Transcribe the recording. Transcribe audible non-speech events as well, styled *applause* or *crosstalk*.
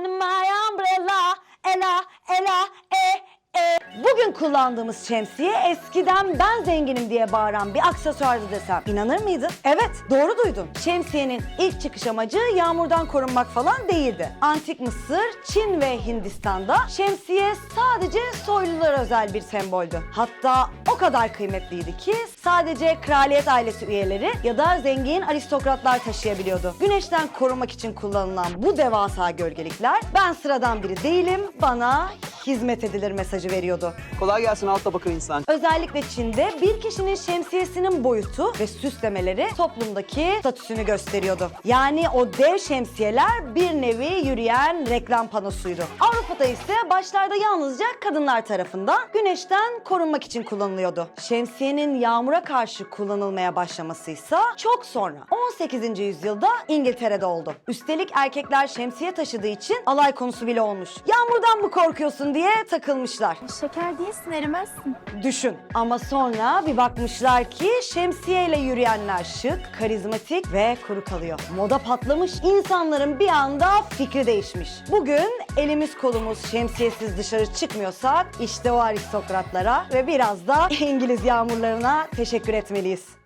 find my umbrella, ela, ela, e, e. Bugün kullandığımız şemsiye eskiden ben zenginim diye bağıran bir aksesuardı desem inanır mıydın? Evet doğru duydun. Şemsiyenin ilk çıkış amacı yağmurdan korunmak falan değildi. Antik Mısır, Çin ve Hindistan'da şemsiye sadece soylulara özel bir semboldü. Hatta kadar kıymetliydi ki sadece kraliyet ailesi üyeleri ya da zengin aristokratlar taşıyabiliyordu. Güneşten korunmak için kullanılan bu devasa gölgelikler ben sıradan biri değilim, bana hizmet edilir mesajı veriyordu. Kolay gelsin alt tabaka insan. Özellikle Çin'de bir kişinin şemsiyesinin boyutu ve süslemeleri toplumdaki statüsünü gösteriyordu. Yani o dev şemsiyeler bir nevi yürüyen reklam panosuydu. Avrupa'da ise başlarda yalnızca kadınlar tarafından güneşten korunmak için kullanılıyordu. Şemsiyenin yağmura karşı kullanılmaya başlaması ise çok sonra 18. yüzyılda İngiltere'de oldu. Üstelik erkekler şemsiye taşıdığı için alay konusu bile olmuş. Yağmurdan mı korkuyorsun diye takılmışlar. Şeker değilsin erimezsin. Düşün. Ama sonra bir bakmışlar ki şemsiyeyle yürüyenler şık, karizmatik ve kuru kalıyor. Moda patlamış, insanların bir anda fikri değişmiş. Bugün elimiz kolumuz şemsiyesiz dışarı çıkmıyorsak işte o aristokratlara ve biraz da *laughs* İngiliz yağmurlarına teşekkür etmeliyiz.